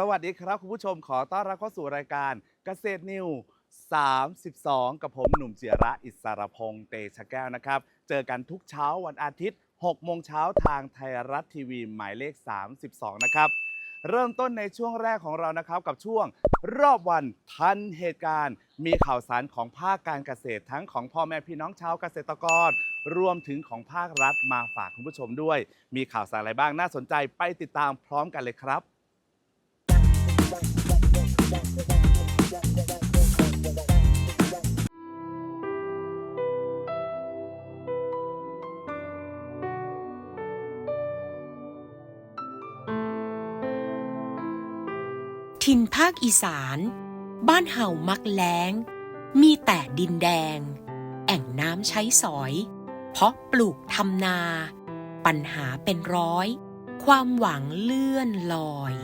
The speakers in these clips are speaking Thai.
สวัสดีครับคุณผู้ชมขอต้อนรับเข้าสู่รายการเกษตรนิว 32 กับผมหนุ่มเจียระอิสรพงษ์เตชะแก้วนะครับ เจอกันทุกเช้าวันอาทิตย์ 6 โมงเช้าทางไทยรัฐทีวีหมายเลข 32 นะครับ เริ่มต้นในช่วงแรกของเรานะครับ กับช่วงรอบวันทันเหตุการณ์ มีข่าวสารของภาคการเกษตรทั้งของพ่อแม่พี่น้องชาวเกษตรกร รวมถึงของภาครัฐมาฝากคุณผู้ชมด้วย มีข่าวสารอะไรบ้างน่าสนใจไปติดตามพร้อมกันเลยครับ ถิ่นภาคอีสาน บ้านเห่ามักแล้ง มีแต่ดินแดง แอ่งน้ำใช้สอย เพาะปลูกทำนา ปัญหาเป็นร้อย ความหวังเลื่อนลอย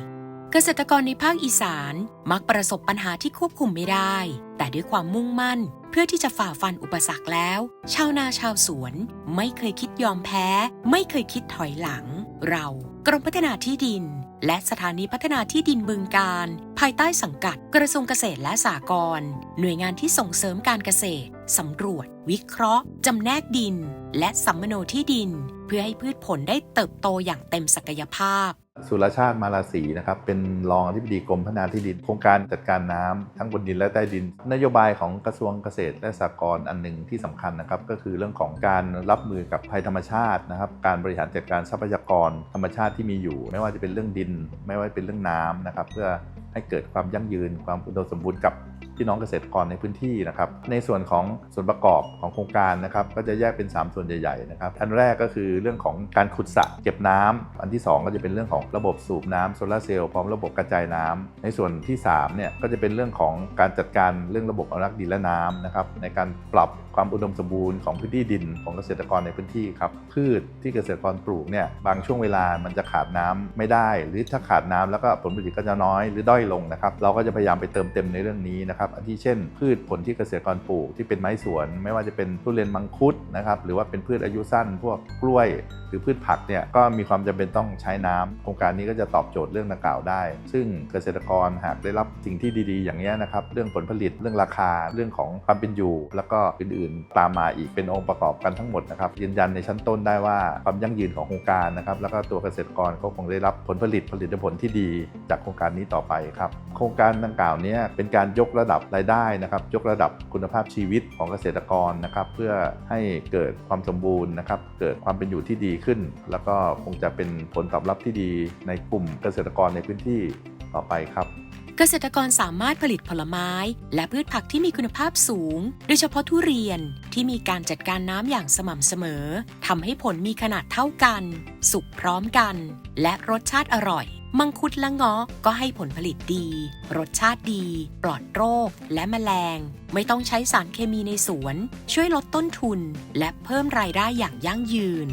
เกษตรกรในภาคอีสานมักประสบปัญหาที่ควบคุมไม่ได้ แต่ด้วยความมุ่งมั่น เพื่อที่จะฝ่าฟันอุปสรรคแล้ว ชาวนาชาวสวน ไม่เคยคิดยอมแพ้ ไม่เคยคิดถอยหลัง เรากรมพัฒนาที่ดิน และสถานีพัฒนาที่ดินบึงการ ภายใต้สังกัดกระทรวงเกษตรและสหกรณ์หน่วยงานที่ส่งเสริมการเกษตรสำรวจ วิเคราะห์จำแนกดิน และสัมมโนที่ดิน เพื่อให้พืชผลได้เติบโตอย่างเต็มศักยภาพ สุรชาติมาลาศีนะครับเป็นรองอธิบดีกรมพัฒนาที่ดิน โครงการจัดการน้ำทั้งบนดินและใต้ดิน นโยบายของกระทรวงเกษตรและสหกรณ์อันหนึ่งที่สำคัญนะครับ ก็คือเรื่องของการรับมือกับภัยธรรมชาตินะครับ การบริหารจัดการทรัพยากรธรรมชาติที่มีอยู่ ไม่ว่าจะเป็นเรื่องดิน ไม่ว่าจะเป็นเรื่องน้ำนะครับเพื่อ ให้เกิดความยั่งยืน ความอุดมสมบูรณ์กับพี่น้องเกษตรกรในพื้นที่นะครับ ในส่วนของส่วนประกอบของโครงการนะครับ ก็จะแยกเป็น 3 ส่วนใหญ่ๆนะครับอันแรกก็คือเรื่องของการขุดสระเก็บน้ำอันที่ 2 ก็จะเป็นเรื่องของระบบสูบน้ำโซลาร์เซลล์พร้อมระบบกระจายน้ำในส่วนที่3เนี่ยก็จะเป็นเรื่องของการจัดการเรื่องระบบอนุรักษ์ดินและน้ำนะครับในการปรับความอุดมสมบูรณ์ของพื้นที่ดินของเกษตรกรในพื้นที่ครับพืชที่เกษตรกรปลูกเนี่ยบางช่วงเวลามันจะขาดน้ำไม่ได้ หรือถ้าขาดน้ำแล้วก็ผลผลิตก็จะน้อย หรือด้อยลงนะครับเราก็จะพยายามไปเติมเต็มในเรื่องนี้นะครับอันที่เช่น พืชผลที่เกษตรกรปลูกที่เป็นไม้สวน ไม่ว่าจะเป็นทุเรียนมังคุดนะครับหรือว่าเป็นพืชอายุสั้น พวกกล้วย หรือพืชผักเนี่ยก็มีความจำเป็นต้องใช้น้ำโครงการนี้ก็จะตอบโจทย์เรื่องดังกล่าวได้ ซึ่งเกษตรกรหากได้รับสิ่งที่ดีๆ อย่างนี้นะครับเรื่องผลผลิตเรื่องราคาเรื่องของความเป็นอยู่ แล้วก็อื่นๆ ตามมาอีกเป็นองค์ประกอบกันทั้งหมดนะครับยืนยันในชั้นต้นได้ว่าความยั่งยืนของโครงการนะครับแล้วก็ตัวเกษตรกรก็คงได้รับผลผลิตผลิตผลที่ดี จากโครงการนี้ต่อไปครับ โครงการดังกล่าวเนี้เป็นการยกระดับรายได้นะครับ ยกระดับคุณภาพชีวิตของเกษตรกรนะครับ เพื่อให้เกิดความสมบูรณ์นะครับ เกิดความเป็นอยู่ที่ดีขึ้น แล้วก็คงจะเป็นผลตอบรับที่ดีในกลุ่มเกษตรกรในพื้นที่ต่อไปครับ เกษตรกรสามารถผลิตผลไม้ และพืชผักที่มีคุณภาพสูง โดยเฉพาะทุเรียนที่มีการจัดการน้ำอย่างสม่ำเสมอทำให้ผลมีขนาดเท่ากัน สุกพร้อมกัน และรสชาติอร่อย มังคุดและเงาะก็ให้ผลผลิตดี รสชาติดี ปลอดโรค และแมลง ไม่ต้องใช้สารเคมีในสวน ช่วยลดต้นทุน และเพิ่มรายได้อย่างยั่งยืน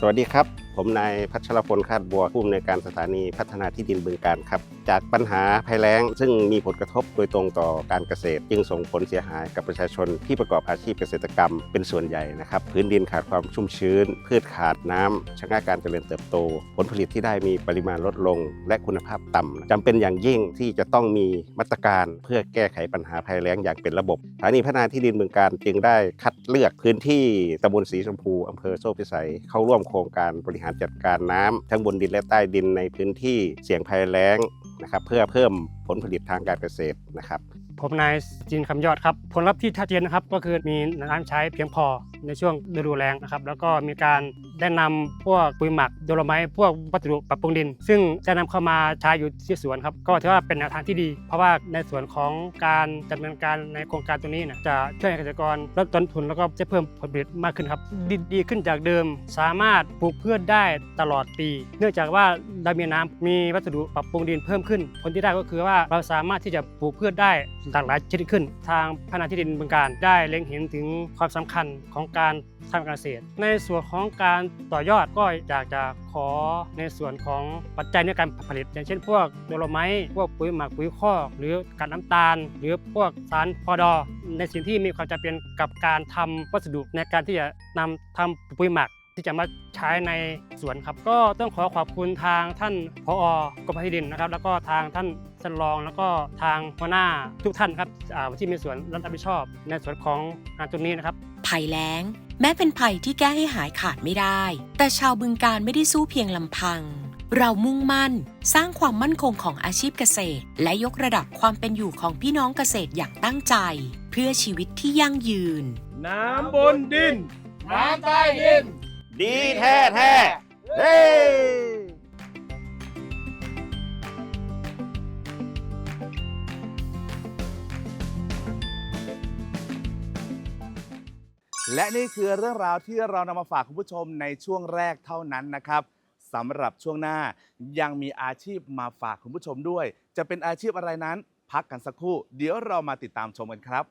สวัสดีครับ ผมนายพัชรพลคาดบัวผู้อำนวยการสถานีพัฒนาที่ดินบึงการครับ จากปัญหาภัยแล้ง ซึ่งมีผลกระทบโดยตรงต่อการเกษตร จึงส่งผลเสียหายกับประชาชนที่ประกอบอาชีพเกษตรกรรมเป็นส่วนใหญ่นะครับ พื้นดินขาดความชุ่มชื้น พืชขาดน้ำชะงักการเจริญเติบโต ผลผลิตที่ได้มีปริมาณลดลง และคุณภาพต่ำจำเป็นอย่างยิ่งที่จะต้องมีมาตรการเพื่อแก้ไขปัญหาภัยแล้งอย่างเป็นระบบสถานีพัฒนาที่ดินบึงการจึงได้คัดเลือกพื้นที่ตำบลสีชมพูอำเภอโซ่พิสัยเข้าร่วมโครงการบริหารารจัดการน้ำทั้งบนดินและใต้ดินในพื้นที่เสี่ยงภัยแล้งนะครับเพื่อเพิ่มผลผลิตทางการเกษตรนะครับผมนายจินคำยอดครับ ผลลัพธ์ที่ชัดเจนนะครับก็คือมีน้ำใช้เพียงพอในช่วงฤดูแล้งนะครับแล้วก็มีการ ได้นำพวกปุ๋ยหมักโดโลไมต์พวกวัสดุปรับปรุงดิน ซึ่งจะนำเข้ามาใช้อยู่ที่สวนครับก็ถือว่าเป็นแนวทางที่ดี เพราะว่าในส่วนของการดำเนินการในโครงการตัวนี้นะจะช่วยเกษตรกรลดต้นทุนแล้วก็จะเพิ่มผลผลิตมากขึ้นครับดดีขึ้นจากเดิม สามารถปลูกพืชได้ตลอดปี เนื่องจากว่าเรามีน้ำมีวัสดุปรับปรุงดินเพิ่มขึ้น ผลที่ได้ก็คือว่าเราสามารถที่จะปลูกพืชได้หลากหลายชนิดขึ้น ทางพัฒนาที่ดินบึงการได้เล็งเห็นถึงความสำคัญของการทำการเกษตร ในส่วนของการต่อยอดก็อยากจะขอในส่วนของปัจจัยในการผลิต อย่างเช่น พวกโดโลไมต์พวกปุ๋ยหมักปุ๋ยคอกหรือการน้ำตาล หรือพวกสารพอดอในสิ่งที่มีความจำเป็นกับการทำวัสดุในการที่จะนำทำปุ๋ยหมักที่จะมาใช้ในสวนครับ ก็ต้องขอขอบคุณทางท่านพอกรมพัฒนาที่ดินนะครับ แล้วก็ทางท่านท่านรองแล้วก็ทางหัวหน้าทุกท่านครับอาที่มีส่วนรับผิดชอบ ในส่วนของงานตรงนี้นะครับภัยแล้ง แม้เป็นภัยที่แก้ให้หายขาดไม่ได้ แต่ชาวบึงการไม่ได้สู้เพียงลำพัง เรามุ่งมั่น สร้างความมั่นคงของอาชีพเกษตร และยกระดับความเป็นอยู่ของพี่น้องเกษตรอย่างตั้งใจ เพื่อชีวิตที่ยั่งยืน น้ำบนดิน น้ำใต้ดิน ดีแท้แท้เฮ้ และนี่คือเรื่องราวที่เรานำมาฝากคุณผู้ชมในช่วงแรกเท่านั้นนะครับสำหรับช่วงหน้ายังมีอาชีพมาฝากคุณผู้ชมด้วย จะเป็นอาชีพอะไรนั้น พักกันสักครู่ เดี๋ยวเรามาติดตามชมกันครับ